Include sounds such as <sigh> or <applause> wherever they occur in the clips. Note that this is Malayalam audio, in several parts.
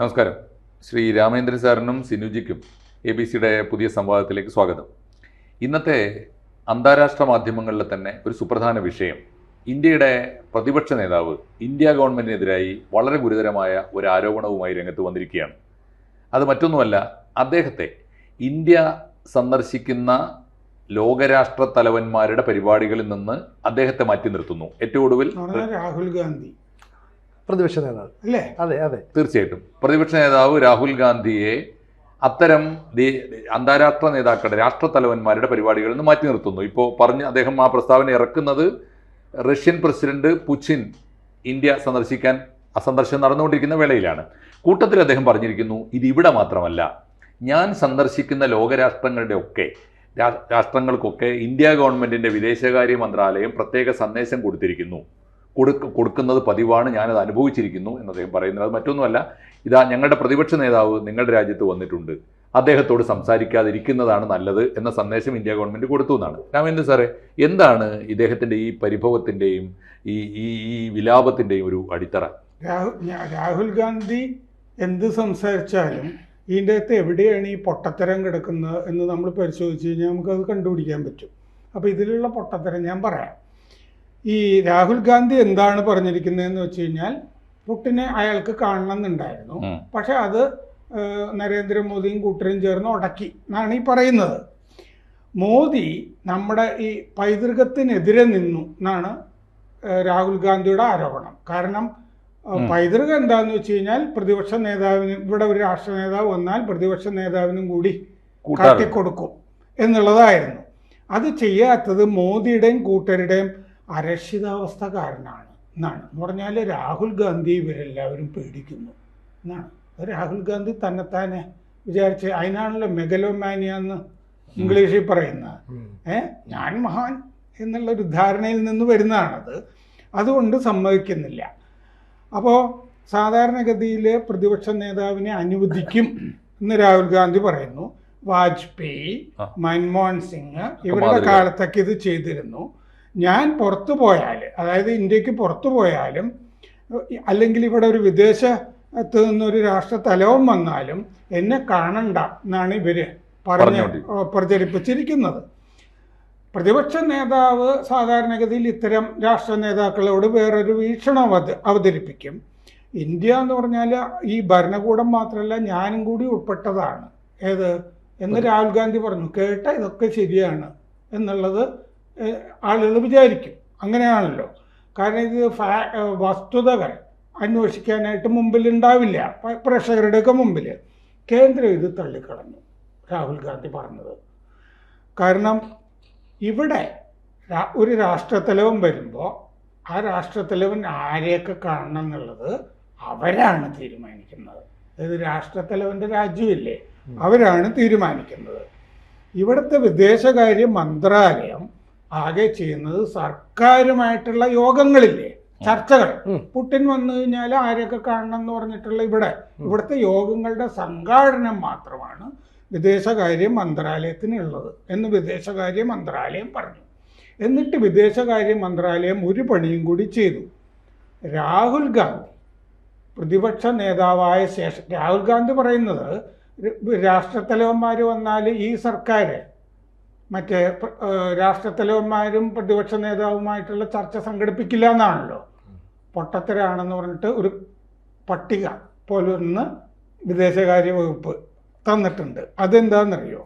നമസ്കാരം. ശ്രീ രാമേന്ദ്രൻ സാറിനും സിനുജിക്കും എ ബി സിയുടെ പുതിയ സംവാദത്തിലേക്ക് സ്വാഗതം. ഇന്നത്തെ അന്താരാഷ്ട്ര മാധ്യമങ്ങളിലെ തന്നെ ഒരു സുപ്രധാന വിഷയം. ഇന്ത്യയുടെ പ്രതിപക്ഷ നേതാവ് ഇന്ത്യ ഗവൺമെന്റിനെതിരായി വളരെ ഗുരുതരമായ ഒരു ആരോപണവുമായി രംഗത്ത് വന്നിരിക്കുകയാണ്. അത് മറ്റൊന്നുമല്ല അദ്ദേഹത്തെ ഇന്ത്യ സന്ദർശിക്കുന്ന ലോകരാഷ്ട്ര തലവന്മാരുടെ പരിപാടികളിൽ നിന്ന് അദ്ദേഹത്തെ മാറ്റി നിർത്തുന്നു. ഏറ്റവും ഒടുവിൽ രാഹുൽ ഗാന്ധി. പ്രതിപക്ഷ നേതാവ്. അല്ലേ? അതെ അതെ. തീർച്ചയായിട്ടും. പ്രതിപക്ഷ നേതാവ് രാഹുൽ ഗാന്ധിയെ അത്തരം ദേ- അന്താരാഷ്ട്ര നേതാക്കളുടെ രാഷ്ട്ര തലവന്മാരുടെ പരിപാടികളിൽ നിന്ന് മാറ്റി നിർത്തുന്നു. ഇപ്പോൾ പറഞ്ഞ് അദ്ദേഹം ആ പ്രസ്താവന ഇറക്കുന്നത് റഷ്യൻ പ്രസിഡന്റ് പുച്ചിൻ ഇന്ത്യ സന്ദർശിക്കാൻ ആ സന്ദർശനം നടന്നുകൊണ്ടിരിക്കുന്ന വേളയിലാണ്. കൂട്ടത്തിൽ അദ്ദേഹം പറഞ്ഞിരിക്കുന്നു ഇത് ഇവിടെ മാത്രമല്ല. ഞാൻ സന്ദർശിക്കുന്ന ലോകരാഷ്ട്രങ്ങളുടെ ഒക്കെ രാ- രാഷ്ട്രങ്ങൾക്കൊക്കെ ഇന്ത്യ ഗവൺമെന്റിന്റെ വിദേശകാര്യ മന്ത്രാലയം പ്രത്യേക സന്ദേശം കൊടുത്തിരിക്കുന്നു. കൊടുക്ക കൊടുക്കുന്നത് പതിവാണ് ഞാനത് അനുഭവിച്ചിരിക്കുന്നു എന്ന് അദ്ദേഹം പറയുന്നത്. അത് മറ്റൊന്നുമല്ല ഇതാ ഞങ്ങളുടെ പ്രതിപക്ഷ നേതാവ് നിങ്ങളുടെ രാജ്യത്ത് വന്നിട്ടുണ്ട്. അദ്ദേഹത്തോട് സംസാരിക്കാതിരിക്കുന്നതാണ് നല്ലത് എന്ന സന്ദേശം ഇന്ത്യ ഗവൺമെന്റ് കൊടുത്തു എന്നാണ്. രാമേന്ദ്രൻ സാറേ എന്താണ് ഇദ്ദേഹത്തിന്റെ ഈ പരിഭവത്തിന്റെയും ഈ ഈ ഈ വിലാപത്തിന്റെയും ഒരു അടിത്തറ? രാഹുൽ ഗാന്ധി എന്ത് സംസാരിച്ചാലും ഇതിന്റെ അകത്ത് എവിടെയാണ് ഈ പൊട്ടത്തരം കിടക്കുന്നത് എന്ന് നമ്മൾ പരിശോധിച്ച് കഴിഞ്ഞാൽ നമുക്കത് കണ്ടുപിടിക്കാൻ പറ്റും. അപ്പോൾ ഇതിലുള്ള പൊട്ടത്തരം ഞാൻ പറയാം. ഈ രാഹുൽ ഗാന്ധി എന്താണ് പറഞ്ഞിരിക്കുന്നതെന്ന് വെച്ച് കഴിഞ്ഞാൽ പുട്ടിനെ അയാൾക്ക് കാണണം എന്നുണ്ടായിരുന്നു പക്ഷെ അത് നരേന്ദ്രമോദിയും കൂട്ടരും ചേർന്ന് ഉടക്കി എന്നാണ് ഈ പറയുന്നത്. മോദി നമ്മുടെ ഈ പൈതൃകത്തിനെതിരെ നിന്നു എന്നാണ് രാഹുൽ ഗാന്ധിയുടെ ആരോപണം. കാരണം പൈതൃകം എന്താന്ന് വെച്ച് കഴിഞ്ഞാൽ പ്രതിപക്ഷ നേതാവിന് ഇവിടെ ഒരു രാഷ്ട്ര നേതാവ് വന്നാൽ പ്രതിപക്ഷ നേതാവിനും കൂടി കൂട്ടാക്കി കാട്ടിക്കൊടുക്കും എന്നുള്ളതായിരുന്നു. അത് ചെയ്യാത്തത് മോദിയുടെയും കൂട്ടരുടെയും അരക്ഷിതാവസ്ഥ കാരണമാണ് എന്നാണ്. എന്ന് പറഞ്ഞാൽ രാഹുൽ ഗാന്ധി ഇവരെല്ലാവരും പേടിക്കുന്നു എന്നാണ്. രാഹുൽ ഗാന്ധി തന്നെത്താനെ വിചാരിച്ച് അതിനാണല്ലോ മെഗലോമാനിയ എന്ന് ഇംഗ്ലീഷിൽ പറയുന്നത്. ഏ ഞാൻ മഹാൻ എന്നുള്ളൊരു ധാരണയിൽ നിന്ന് വരുന്നതാണത്. അതുകൊണ്ട് സമ്മതിക്കുന്നില്ല. അപ്പോൾ സാധാരണഗതിയിൽ പ്രതിപക്ഷ നേതാവിനെ അനുവദിക്കും എന്ന് രാഹുൽ ഗാന്ധി പറയുന്നു. വാജ്പേയി. മൻമോഹൻ സിംഗ് ഇവരുടെ. കാലത്തൊക്കെ ഇത് ചെയ്തിരുന്നു. ഞാൻ പുറത്തു പോയാൽ അതായത് ഇന്ത്യയ്ക്ക് പുറത്തു പോയാലും അല്ലെങ്കിൽ ഇവിടെ ഒരു വിദേശത്ത് നിന്നൊരു രാഷ്ട്ര തലവൻ വന്നാലും എന്നെ കാണണ്ട എന്നാണ് ഇവർ പറഞ്ഞ്. പ്രചരിപ്പിച്ചിരിക്കുന്നത്. പ്രതിപക്ഷ നേതാവ് സാധാരണഗതിയിൽ ഇത്തരം രാഷ്ട്ര നേതാക്കളോട് വേറൊരു വീക്ഷണം അത് അവതരിപ്പിക്കും. ഇന്ത്യ എന്ന് പറഞ്ഞാൽ ഈ ഭരണകൂടം മാത്രമല്ല ഞാനും കൂടി ഉൾപ്പെട്ടതാണ്. ഏത്? എന്ന് രാഹുൽ ഗാന്ധി പറഞ്ഞു. കേട്ട ഇതൊക്കെ ശരിയാണ് എന്നുള്ളത് ആളുകൾ വിചാരിക്കും. അങ്ങനെയാണല്ലോ. കാരണം ഇത് ഫാ വസ്തുതകൾ അന്വേഷിക്കാനായിട്ട് മുമ്പിൽ ഉണ്ടാവില്ല പ്രേക്ഷകരുടെയൊക്കെ മുമ്പിൽ കേന്ദ്രം ഇത് തള്ളിക്കളഞ്ഞു. രാഹുൽ ഗാന്ധി പറഞ്ഞത്. കാരണം ഇവിടെ ഒരു രാഷ്ട്രത്തലവൻ വരുമ്പോൾ ആ രാഷ്ട്രത്തലവൻ ആരെയൊക്കെ കാണണം എന്നുള്ളത് അവരാണ് തീരുമാനിക്കുന്നത്. അതായത് രാഷ്ട്രത്തലവന്റെ രാജ്യമില്ലേ? അവരാണ് തീരുമാനിക്കുന്നത്. ഇവിടുത്തെ വിദേശകാര്യ മന്ത്രാലയം ആകെ ചെയ്യുന്നത് സർക്കാരുമായിട്ടുള്ള യോഗങ്ങളില്ലേ? ചർച്ചകൾ. പുട്ടിൻ വന്നു കഴിഞ്ഞാൽ ആരെയൊക്കെ കാണണം എന്ന് പറഞ്ഞിട്ടുള്ള ഇവിടെ. ഇവിടുത്തെ യോഗങ്ങളുടെ സംഘാടനം മാത്രമാണ് വിദേശകാര്യ മന്ത്രാലയത്തിനുള്ളത് എന്ന് വിദേശകാര്യ മന്ത്രാലയം പറഞ്ഞു. എന്നിട്ട് വിദേശകാര്യ മന്ത്രാലയം ഒരു പണിയും കൂടി ചെയ്തു. രാഹുൽ ഗാന്ധി പ്രതിപക്ഷ നേതാവായ ശേഷം രാഹുൽ ഗാന്ധി പറയുന്നത് രാഷ്ട്രത്തലവന്മാർ വന്നാൽ ഈ സർക്കാർ മറ്റേ രാഷ്ട്രത്തലവന്മാരും പ്രതിപക്ഷ നേതാവുമായിട്ടുള്ള ചർച്ച സംഘടിപ്പിക്കില്ല എന്നാണല്ലോ. പൊട്ടത്തരാണെന്ന് പറഞ്ഞിട്ട് ഒരു പട്ടിക പോലെ ഒന്ന് വിദേശകാര്യ വകുപ്പ് തന്നിട്ടുണ്ട്. അതെന്താണെന്നറിയോ?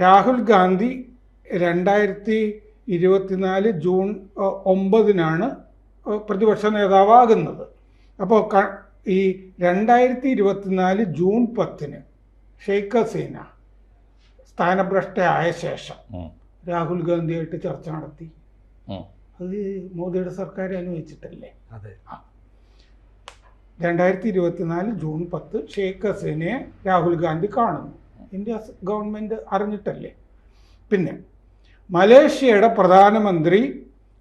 രാഹുൽ ഗാന്ധി രണ്ടായിരത്തി ഇരുപത്തിനാല് ജൂൺ ഒമ്പതിനാണ് പ്രതിപക്ഷ നേതാവാകുന്നത്. അപ്പോൾ ഈ രണ്ടായിരത്തി ഇരുപത്തിനാല് ജൂൺ പത്തിന് ഷെയ്ഖ് ഹസീന സ്ഥാനഭ്രഷ്ടയായ ശേഷം രാഹുൽ ഗാന്ധിയായിട്ട് ചർച്ച നടത്തി. അത് മോദിയുടെ സർക്കാർ അനുവദിച്ചിട്ടല്ലേ? അതെ. രണ്ടായിരത്തി ഇരുപത്തിനാല് ജൂൺ പത്ത് ഷെയ്ഖ് ഹസീനയെ രാഹുൽ ഗാന്ധി കാണുന്നു. ഇന്ത്യ ഗവൺമെന്റ് ഗവൺമെന്റ് അറിഞ്ഞിട്ടല്ലേ? പിന്നെ മലേഷ്യയുടെ പ്രധാനമന്ത്രി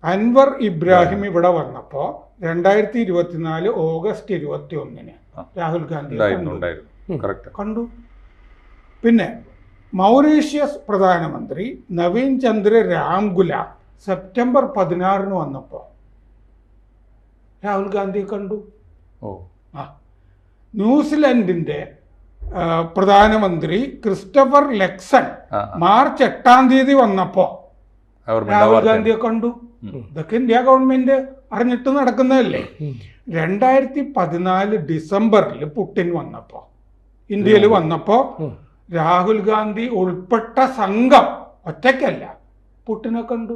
അൻവർ ഇബ്രാഹിം ഇവിടെ വന്നപ്പോൾ രണ്ടായിരത്തി ഇരുപത്തിനാല് ഓഗസ്റ്റ് ഇരുപത്തി ഒന്നിന് രാഹുൽ ഗാന്ധി കണ്ടു. പിന്നെ മൗറീഷ്യസ് പ്രധാനമന്ത്രി നവീൻ ചന്ദ്ര രാംഗുല സെപ്റ്റംബർ പതിനാറിന് വന്നപ്പോൾ രാഹുൽ ഗാന്ധി കണ്ടു ഓ ആ ന്യൂസിലൻഡിന്റെ പ്രധാനമന്ത്രി ക്രിസ്റ്റഫർ ലെക്സൺ മാർച്ച് എട്ടാം തീയതി വന്നപ്പോൾ രാഹുൽ. ഗാന്ധിയെ കണ്ടു. ഇതൊക്കെ ഇന്ത്യ ഗവൺമെന്റ് അറിഞ്ഞിട്ട് നടക്കുന്നതല്ലേ. രണ്ടായിരത്തി പതിനാല് ഡിസംബറിൽ പുട്ടിൻ വന്നപ്പോ ഇന്ത്യയിൽ വന്നപ്പോ ഉം. രാഹുൽ ഗാന്ധി ഉൾപ്പെട്ട സംഘം ഒറ്റയ്ക്കല്ല. പുട്ടിനെ കണ്ടു.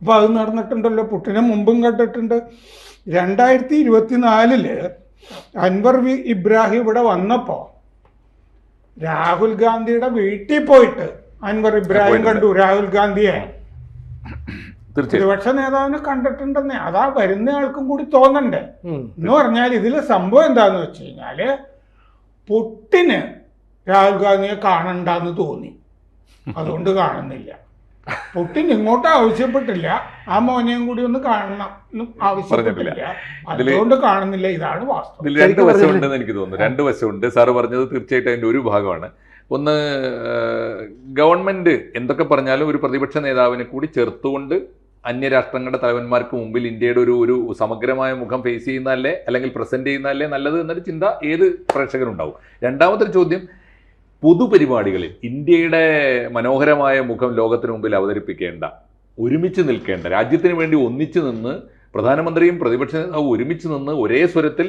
അപ്പൊ അത് നടന്നിട്ടുണ്ടല്ലോ. പുട്ടിനെ മുമ്പും കണ്ടിട്ടുണ്ട്. രണ്ടായിരത്തി ഇരുപത്തിനാലിൽ അൻവർ വി ഇബ്രാഹിം ഇവിടെ വന്നപ്പോ രാഹുൽ ഗാന്ധിയുടെ വീട്ടിൽ പോയിട്ട് അൻവർ ഇബ്രാഹിം കണ്ടു രാഹുൽ ഗാന്ധിയെ. പ്രതിപക്ഷ നേതാവിനെ കണ്ടിട്ടുണ്ടെന്നേ. അതാ വരുന്ന ആൾക്കും കൂടി തോന്നണ്ടേ. എന്ന് പറഞ്ഞാൽ ഇതിലെ സംഭവം എന്താന്ന് വെച്ച് കഴിഞ്ഞാൽ പുട്ടിന് രാഹുൽ ഗാന്ധിയെ കാണണ്ടെന്ന് തോന്നി. അതുകൊണ്ട് കാണുന്നില്ല. പുട്ടിൻ ഇങ്ങോട്ട് ആവശ്യപ്പെട്ടില്ല. ആ മോനെയും കൂടി ഒന്ന് കാണണം എന്നും ആവശ്യപ്പെട്ടില്ല. അതുകൊണ്ട് കാണുന്നില്ല. ഇതാണ് വാസ്തവം. ഇതിൽ രണ്ട് വശമുണ്ടെന്ന് എനിക്ക് തോന്നുന്നു. രണ്ട് വശമുണ്ട് സാറ് പറഞ്ഞത് തീർച്ചയായിട്ടും അതിന്റെ ഒരു ഭാഗമാണ്. ഒന്ന് ഗവൺമെന്റ് എന്തൊക്കെ പറഞ്ഞാലും ഒരു പ്രതിപക്ഷ നേതാവിനെ കൂടി ചേർത്തുകൊണ്ട് അന്യരാഷ്ട്രങ്ങളുടെ തലവന്മാർക്ക് മുമ്പിൽ ഇന്ത്യയുടെ ഒരു ഒരു സമഗ്രമായ മുഖം ഫേസ് ചെയ്യുന്നതല്ലേ? അല്ലെങ്കിൽ പ്രസന്റ് ചെയ്യുന്നതല്ലേ? നല്ലത് എന്നൊരു ചിന്ത ഏത് പ്രേക്ഷകരുണ്ടാവും? രണ്ടാമത്തെ ചോദ്യം പൊതുപരിപാടികളിൽ ഇന്ത്യയുടെ മനോഹരമായ മുഖം ലോകത്തിന് മുമ്പിൽ അവതരിപ്പിക്കേണ്ട ഒരുമിച്ച് നിൽക്കേണ്ട രാജ്യത്തിന് വേണ്ടി ഒന്നിച്ചു നിന്ന് പ്രധാനമന്ത്രിയും പ്രതിപക്ഷ നേതാവും ഒരുമിച്ച് നിന്ന് ഒരേ സ്വരത്തിൽ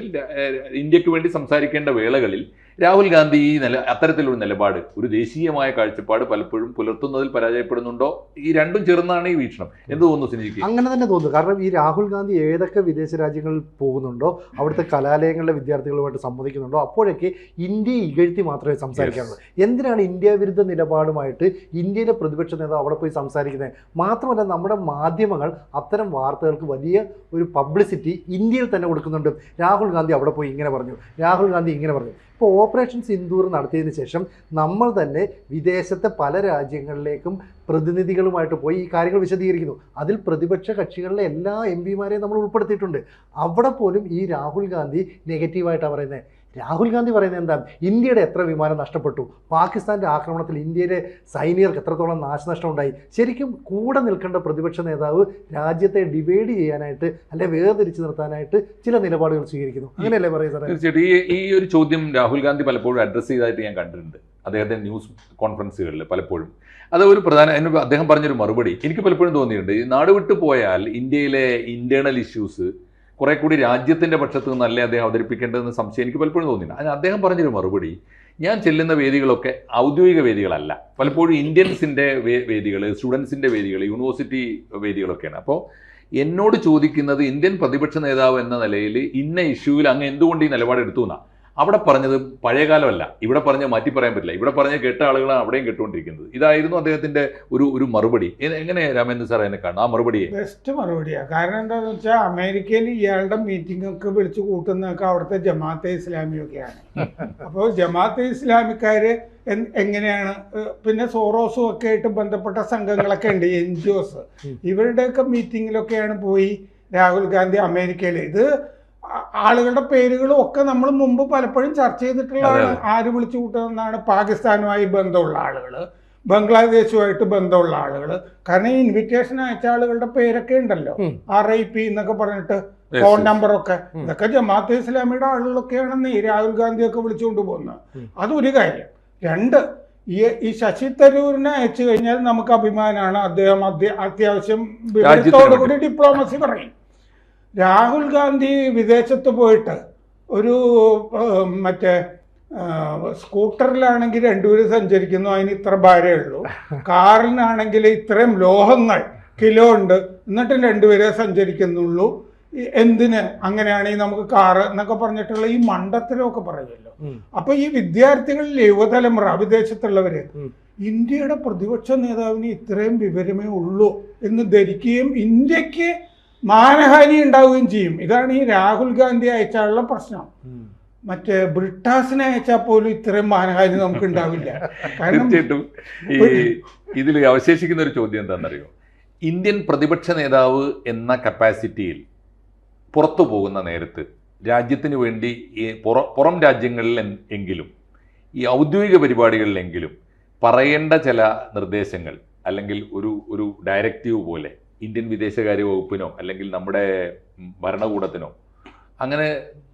ഇന്ത്യയ്ക്ക് വേണ്ടി സംസാരിക്കേണ്ട വേളകളിൽ രാഹുൽ ഗാന്ധി ഈ നില അത്തരത്തിലൊരു നിലപാട് ഒരു ദേശീയമായ കാഴ്ചപ്പാട് പലപ്പോഴും പുലർത്തുന്നതിൽ പരാജയപ്പെടുന്നുണ്ടോ? ഈ രണ്ടും ചേർന്നാണ് ഈ വീക്ഷണം. എന്ത് തോന്നുന്നു സിനിജിക്ക് അങ്ങനെ തന്നെ തോന്നുന്നു. കാരണം ഈ രാഹുൽ ഗാന്ധി ഏതൊക്കെ വിദേശ രാജ്യങ്ങളിൽ പോകുന്നുണ്ടോ അവിടുത്തെ കലാലയങ്ങളിലെ വിദ്യാർത്ഥികളുമായിട്ട് സംവദിക്കുന്നുണ്ടോ അപ്പോഴൊക്കെ ഇന്ത്യയെ ഇകഴ്ത്തി മാത്രമേ സംസാരിക്കാറുള്ളൂ. എന്തിനാണ് ഇന്ത്യ വിരുദ്ധ നിലപാടുമായിട്ട് ഇന്ത്യയിലെ പ്രതിപക്ഷ നേതാവ് അവിടെ പോയി സംസാരിക്കുന്നത്? മാത്രമല്ല നമ്മുടെ മാധ്യമങ്ങൾ അത്തരം വാർത്തകൾക്ക് വലിയ ഒരു പബ്ലിസിറ്റി ഇന്ത്യയിൽ തന്നെ കൊടുക്കുന്നുണ്ട്. രാഹുൽ ഗാന്ധി അവിടെ പോയി ഇങ്ങനെ പറഞ്ഞു. രാഹുൽ ഗാന്ധി ഇങ്ങനെ പറഞ്ഞു. ഇപ്പോൾ ഓപ്പറേഷൻ സിന്ദൂർ നടത്തിയതിന് ശേഷം നമ്മൾ തന്നെ വിദേശത്തെ പല രാജ്യങ്ങളിലേക്കും പ്രതിനിധികളുമായിട്ട് പോയി ഈ കാര്യങ്ങൾ വിശദീകരിക്കുന്നു. അതിൽ പ്രതിപക്ഷ കക്ഷികളിലെ എല്ലാ എം പിമാരെയും നമ്മൾ ഉൾപ്പെടുത്തിയിട്ടുണ്ട്. അവിടെ പോലും ഈ രാഹുൽ ഗാന്ധി നെഗറ്റീവായിട്ടാണ് പറയുന്നത്. രാഹുൽ ഗാന്ധി പറയുന്നത് എന്താ? ഇന്ത്യയുടെ എത്ര വിമാനം നഷ്ടപ്പെട്ടു? പാകിസ്ഥാന്റെ ആക്രമണത്തിൽ ഇന്ത്യയിലെ സൈനികർക്ക് എത്രത്തോളം നാശനഷ്ടം ഉണ്ടായി ശരിക്കും കൂടെ നിൽക്കേണ്ട പ്രതിപക്ഷ നേതാവ് രാജ്യത്തെ ഡിവൈഡ് ചെയ്യാനായിട്ട് അല്ലെ വേർതിരിച്ച് നിർത്താനായിട്ട് ചില നിലപാടുകൾ സ്വീകരിക്കുന്നു. അങ്ങനെയല്ലേ പറയുന്നത് തീർച്ചയായിട്ടും. ഈ ഈ ഒരു ചോദ്യം രാഹുൽ ഗാന്ധി പലപ്പോഴും അഡ്രസ്സ് ചെയ്തതായിട്ട് ഞാൻ കണ്ടിട്ടുണ്ട്. അദ്ദേഹത്തെ ന്യൂസ് കോൺഫറൻസുകളിൽ പലപ്പോഴും. അത് ഒരു പ്രധാന അതിന് അദ്ദേഹം പറഞ്ഞൊരു മറുപടി എനിക്ക് പലപ്പോഴും തോന്നിയിട്ടുണ്ട്. ഈ നാട് വിട്ടു പോയാൽ ഇന്ത്യയിലെ ഇന്റേണൽ ഇഷ്യൂസ് കുറെ കൂടി രാജ്യത്തിന്റെ പക്ഷത്ത് നിന്നല്ലേ അദ്ദേഹം അവതരിപ്പിക്കേണ്ടതെന്ന് സംശയം എനിക്ക് പലപ്പോഴും തോന്നിയിട്ടുണ്ട്. അതിന് അദ്ദേഹം പറഞ്ഞൊരു മറുപടി ഞാൻ ചെല്ലുന്ന വേദികളൊക്കെ ഔദ്യോഗിക വേദികളല്ല. പലപ്പോഴും ഇന്ത്യൻസിന്റെ വേദികൾ സ്റ്റുഡൻസിന്റെ വേദികൾ യൂണിവേഴ്സിറ്റി വേദികളൊക്കെയാണ്. അപ്പോൾ എന്നോട് ചോദിക്കുന്നത് ഇന്ത്യൻ പ്രതിപക്ഷ നേതാവ് എന്ന നിലയിൽ ഇന്ന ഇഷ്യൂവിൽ അങ്ങ് എന്തുകൊണ്ട് ഈ നിലപാട് എടുത്തു എന്നാ? അവിടെ പറഞ്ഞത് പഴയകാലമല്ല. ഇവിടെ പറഞ്ഞ മാറ്റി പറയാൻ പറ്റില്ല. ഇവിടെ പറഞ്ഞ കേട്ട ആളുകളാണ് അവിടെയും കേട്ടുകൊണ്ടിരിക്കുന്നത്. ഇതായിരുന്നു അദ്ദേഹത്തിന്റെ ഒരു ഒരു മറുപടി. എങ്ങനെ രാമേന്ദ്രൻ സാർ എന്നെ കാണും? ആ മറുപടിയെ. ബെസ്റ്റ് മറുപടിയാണ് കാരണം എന്താണെന്ന് വെച്ചാൽ അമേരിക്കയിൽ ഇയാളുടെ മീറ്റിംഗ് ഒക്കെ വിളിച്ചു കൂട്ടുന്നതൊക്കെ അവിടുത്തെ ജമാഅത്തെ ഇസ്ലാമിയൊക്കെയാണ്. അപ്പോൾ ജമാഅത്തെ ഇസ്ലാമിക്കാര് എങ്ങനെയാണ് പിന്നെ സോറോസും ഒക്കെ ആയിട്ട് ബന്ധപ്പെട്ട സംഘങ്ങളൊക്കെ ഉണ്ട് എൻ ജി ഒസ് ഇവരുടെയൊക്കെ മീറ്റിങ്ങിലൊക്കെയാണ് പോയി രാഹുൽ ഗാന്ധി അമേരിക്കയിൽ ഇത് ആളുകളുടെ പേരുകളും ഒക്കെ നമ്മൾ മുമ്പ് പലപ്പോഴും ചർച്ച ചെയ്തിട്ടുള്ളതാണ് ആര് വിളിച്ചു കൂട്ടുന്നതാണ്? പാകിസ്ഥാനുമായി ബന്ധമുള്ള ആളുകൾ ബംഗ്ലാദേശുമായിട്ട് ബന്ധമുള്ള ആളുകൾ കാരണം ഈ ഇൻവിറ്റേഷൻ അയച്ച ആളുകളുടെ പേരൊക്കെ ഉണ്ടല്ലോ. ആർ ഐ പി എന്നൊക്കെ പറഞ്ഞിട്ട് ഫോൺ. നമ്പറൊക്കെ ഇതൊക്കെ ജമാഅത്ത് ഇസ്ലാമിയുടെ ആളുകളൊക്കെയാണെന്ന് ഈ രാഹുൽ ഗാന്ധിയൊക്കെ വിളിച്ചുകൊണ്ട് പോകുന്നത്. അതൊരു കാര്യം. രണ്ട് ഈ ഈ ശശി തരൂരിനെ അയച്ചു കഴിഞ്ഞാൽ നമുക്ക് അഭിമാനമാണ് അദ്ദേഹം അത്യ- അത്യാവശ്യം വിവരത്തോടു കൂടി ഡിപ്ലോമസി പറയും. രാഹുൽ ഗാന്ധി വിദേശത്ത് പോയിട്ട് ഒരു മറ്റേ സ്കൂട്ടറിലാണെങ്കിൽ രണ്ടുപേരും സഞ്ചരിക്കുന്നു അതിന് ഇത്ര ഭാരമേ ഉള്ളൂ. കാറിനാണെങ്കിൽ ഇത്രയും ലോഹങ്ങൾ കിലോ ഉണ്ട് എന്നിട്ടും രണ്ടുപേരെ സഞ്ചരിക്കുന്നുള്ളൂ. എന്തിന് അങ്ങനെയാണെങ്കിൽ നമുക്ക് കാറ് എന്നൊക്കെ പറഞ്ഞിട്ടുള്ള ഈ മണ്ടത്തരമൊക്കെ പറയുമല്ലോ. അപ്പൊ ഈ വിദ്യാർത്ഥികളിൽ യുവതലമുറ വിദേശത്തുള്ളവര് ഇന്ത്യയുടെ പ്രതിപക്ഷ നേതാവിന് ഇത്രയും വിവരമേ ഉള്ളൂ എന്ന് ധരിക്കുകയും ഇന്ത്യയ്ക്ക് മാനഹാനി ഉണ്ടാവുകയും ചെയ്യും. ഇതാണ് ഈ രാഹുൽ ഗാന്ധി അയച്ചാലുള്ള പ്രശ്നം. മറ്റേ ബ്രിട്ടാസിനെ അയച്ചാൽ പോലും ഇത്രയും മാനഹാനി നമുക്ക് ഉണ്ടാവില്ല. കാരണം തീർച്ചയായിട്ടും ഈ ഇതിൽ അവശേഷിക്കുന്ന ഒരു ചോദ്യം എന്താണെന്നറിയോ? ഇന്ത്യൻ പ്രതിപക്ഷ നേതാവ് എന്ന കപ്പാസിറ്റിയിൽ പുറത്തു പോകുന്ന നേരത്ത് രാജ്യത്തിന് വേണ്ടി ഈ പുറ- പുറം രാജ്യങ്ങളിൽ എങ്കിലും ഈ ഔദ്യോഗിക പരിപാടികളിലെങ്കിലും പറയേണ്ട ചില നിർദ്ദേശങ്ങൾ അല്ലെങ്കിൽ ഒരു ഒരു ഡയറക്റ്റീവ് പോലെ ഇന്ത്യൻ വിദേശകാര്യ വകുപ്പിനോ അല്ലെങ്കിൽ നമ്മുടെ ഭരണകൂടത്തിനോ അങ്ങനെ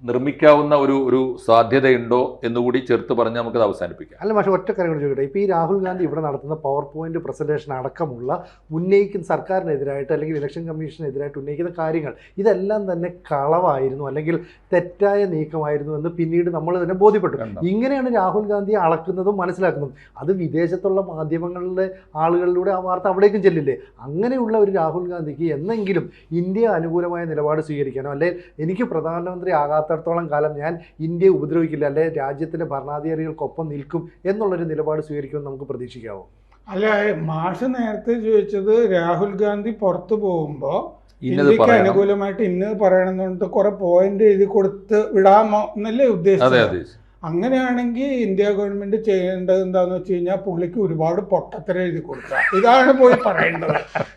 നിർമ്മിക്കാവുന്ന ഒരു ഒരു സാധ്യതയുണ്ടോ എന്നുകൂടി ചേർത്ത് പറഞ്ഞ് നമുക്കത് അവസാനിപ്പിക്കാം. അല്ല പക്ഷേ ഒറ്റ കാര്യം കൂടി ചോദിക്കട്ടെ. ഇപ്പോൾ ഈ രാഹുൽ ഗാന്ധി ഇവിടെ നടത്തുന്ന പവർ പോയിന്റ് പ്രസന്റേഷൻ അടക്കമുള്ള ഉന്നയിക്കുന്ന സർക്കാരിനെതിരായിട്ട് അല്ലെങ്കിൽ ഇലക്ഷൻ കമ്മീഷനെതിരായിട്ട് ഉന്നയിക്കുന്ന കാര്യങ്ങൾ ഇതെല്ലാം തന്നെ കളവായിരുന്നു അല്ലെങ്കിൽ തെറ്റായ നീക്കമായിരുന്നു എന്ന് പിന്നീട് നമ്മൾ തന്നെ ബോധ്യപ്പെട്ടു? ഇങ്ങനെയാണ് രാഹുൽ ഗാന്ധി അളക്കുന്നതും മനസ്സിലാക്കുന്നതും. അത് വിദേശത്തുള്ള മാധ്യമങ്ങളിലെ ആളുകളിലൂടെ ആ വാർത്ത അവിടേക്കും ചെല്ലില്ലേ? അങ്ങനെയുള്ള ഒരു രാഹുൽ ഗാന്ധിക്ക് എന്നെങ്കിലും ഇന്ത്യ അനുകൂലമായ നിലപാട് സ്വീകരിക്കാനോ അല്ലെങ്കിൽ എനിക്ക് പ്രധാനമന്ത്രി ആകാത്തടത്തോളം കാലം ഞാൻ ഇന്ത്യയെ ഉപദ്രവിക്കില്ല അല്ലെ രാജ്യത്തിന്റെ ഭരണാധികാരികൾക്കൊപ്പം നിൽക്കും എന്നുള്ളൊരു നിലപാട് സ്വീകരിക്കുമെന്ന് നമുക്ക് പ്രതീക്ഷിക്കാവോ? അല്ല മാഷ് നേരത്തെ ചോദിച്ചത് രാഹുൽ ഗാന്ധി പുറത്തു പോകുമ്പോ ഇന്നത് ഇന്ത്യയ്ക്ക് അനുകൂലമായിട്ട് ഇന്ന് പറയണമെന്നുണ്ട് കുറെ പോയിന്റ് എഴുതി കൊടുത്ത് വിടാമോ എന്നല്ലേ ഉദ്ദേശിച്ചത്? അങ്ങനെയാണെങ്കിൽ ഇന്ത്യ ഗവൺമെന്റ് ചെയ്യേണ്ടത് എന്താന്ന് വെച്ച് കഴിഞ്ഞാൽ പുള്ളിക്ക് ഒരുപാട് പൊട്ടത്തരം എഴുതി കൊടുക്കുക. ഇതാണ് പോയി പറയേണ്ടത്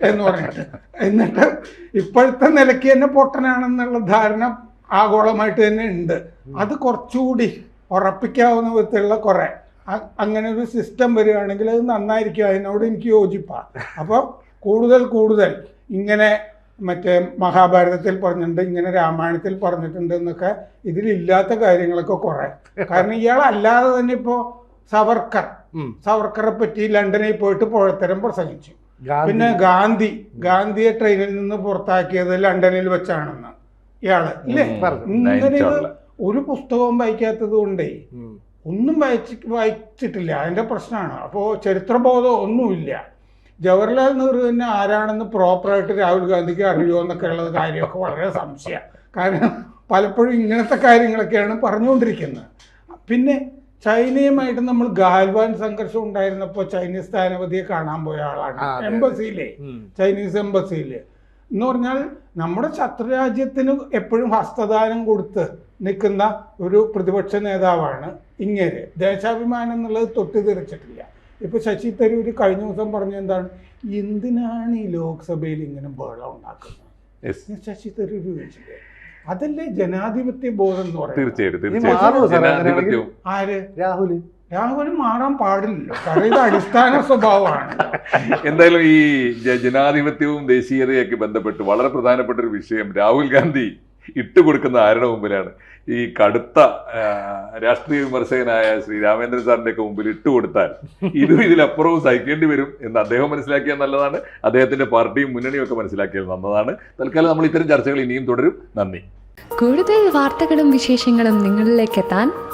എന്ന് പറഞ്ഞിട്ട്. എന്നിട്ട് ഇപ്പോഴത്തെ നിലയ്ക്ക് തന്നെ പൊട്ടനാണെന്നുള്ള ധാരണ ആഗോളമായിട്ട് തന്നെ ഉണ്ട്. അത് കുറച്ചുകൂടി ഉറപ്പിക്കാവുന്ന വിധത്തിലുള്ള കുറെ. അങ്ങനെ ഒരു സിസ്റ്റം വരികയാണെങ്കിൽ അത് നന്നായിരിക്കും. അതിനോട് എനിക്ക് യോജിപ്പാണ് അപ്പോൾ കൂടുതൽ കൂടുതൽ ഇങ്ങനെ മറ്റേ മഹാഭാരതത്തിൽ പറഞ്ഞിട്ടുണ്ട് ഇങ്ങനെ രാമായണത്തിൽ പറഞ്ഞിട്ടുണ്ട് എന്നൊക്കെ ഇതിലില്ലാത്ത കാര്യങ്ങളൊക്കെ കുറെ. കാരണം ഇയാൾ അല്ലാതെ തന്നെ ഇപ്പോൾ സവർക്കർ സവർക്കറെ പറ്റി ലണ്ടനിൽ പോയിട്ട് പുഴത്തരം പ്രസംഗിച്ചു. പിന്നെ ഗാന്ധി ഗാന്ധിയെ ട്രെയിനിൽ നിന്ന് പുറത്താക്കിയത് ലണ്ടനിൽ വെച്ചാണെന്ന്. ഇയാൾ ഇല്ലേ? പറഞ്ഞു. ഇങ്ങനെ ഒരു പുസ്തകവും വായിക്കാത്തത് കൊണ്ടേ ഒന്നും വായിച്ച് വായിച്ചിട്ടില്ല. അതിന്റെ പ്രശ്നമാണ് അപ്പോൾ ചരിത്രബോധം ഒന്നുമില്ല. ജവഹർലാൽ നെഹ്റു തന്നെ ആരാണെന്ന് പ്രോപ്പറായിട്ട് രാഹുൽ ഗാന്ധിക്ക് അറിയോ എന്നൊക്കെ ഉള്ളത് കാര്യമൊക്കെ വളരെ സംശയം. കാരണം പലപ്പോഴും ഇങ്ങനത്തെ കാര്യങ്ങളൊക്കെയാണ് പറഞ്ഞുകൊണ്ടിരിക്കുന്നത്. പിന്നെ ചൈനയുമായിട്ട് നമ്മൾ ഗാൽവാൻ സംഘർഷം ഉണ്ടായിരുന്നപ്പോൾ ചൈനീസ് സ്ഥാനപതിയെ കാണാൻ പോയ ആളാണ്. എംബസിയിലെ ചൈനീസ് എംബസിയിൽ എന്ന് പറഞ്ഞാൽ നമ്മുടെ ശത്രുരാജ്യത്തിന് എപ്പോഴും ഹസ്തദാനം കൊടുത്ത് നിൽക്കുന്ന ഒരു പ്രതിപക്ഷ നേതാവാണ് ഇങ്ങനെ ദേശാഭിമാനം എന്നുള്ളത് തൊട്ട് തെറിച്ചിട്ടില്ല. ഇപ്പൊ ശശി തരൂർ കഴിഞ്ഞ ദിവസം പറഞ്ഞ എന്താണ്? എന്തിനാണ് ഈ ലോക്സഭയിൽ ഇങ്ങനെ ബഹളം ഉണ്ടാക്കുന്നത്? ശശി തരൂർ ചോദിച്ചില്ലേ? അതല്ലേ ജനാധിപത്യ ബോധം എന്ന് പറയുന്നത്. തീർച്ചയായിട്ടും ആര്? രാഹുൽ രാഹുൽ മാറാൻ പാടില്ല. കാരണം ഇത് അടിസ്ഥാന സ്വഭാവമാണ്. <laughs> എന്തായാലും ഈ ജനാധിപത്യവും ദേശീയതയൊക്കെ ബന്ധപ്പെട്ട് വളരെ പ്രധാനപ്പെട്ട ഒരു വിഷയം രാഹുൽ ഗാന്ധി ഇട്ടുകൊടുക്കുന്ന ആരുടെ മുമ്പിലാണ്? ഈ കടുത്ത രാഷ്ട്രീയ വിമർശകനായ ശ്രീ രാമേന്ദ്രൻ സാറിന്റെ ഒക്കെ മുമ്പിൽ ഇട്ടുകൊടുത്താൽ ഇതും ഇതിലപ്പുറവും സഹിക്കേണ്ടി വരും എന്ന് അദ്ദേഹം മനസ്സിലാക്കിയാൽ നല്ലതാണ്. അദ്ദേഹത്തിന്റെ പാർട്ടിയും മുന്നണിയും ഒക്കെ മനസ്സിലാക്കിയാൽ നന്നതാണ്. തൽക്കാലം നമ്മൾ ഇത്തരം ചർച്ചകൾ ഇനിയും തുടരും. നന്ദി. കൂടുതൽ വാർത്തകളും വിശേഷങ്ങളും നിങ്ങളിലേക്ക് എത്താൻ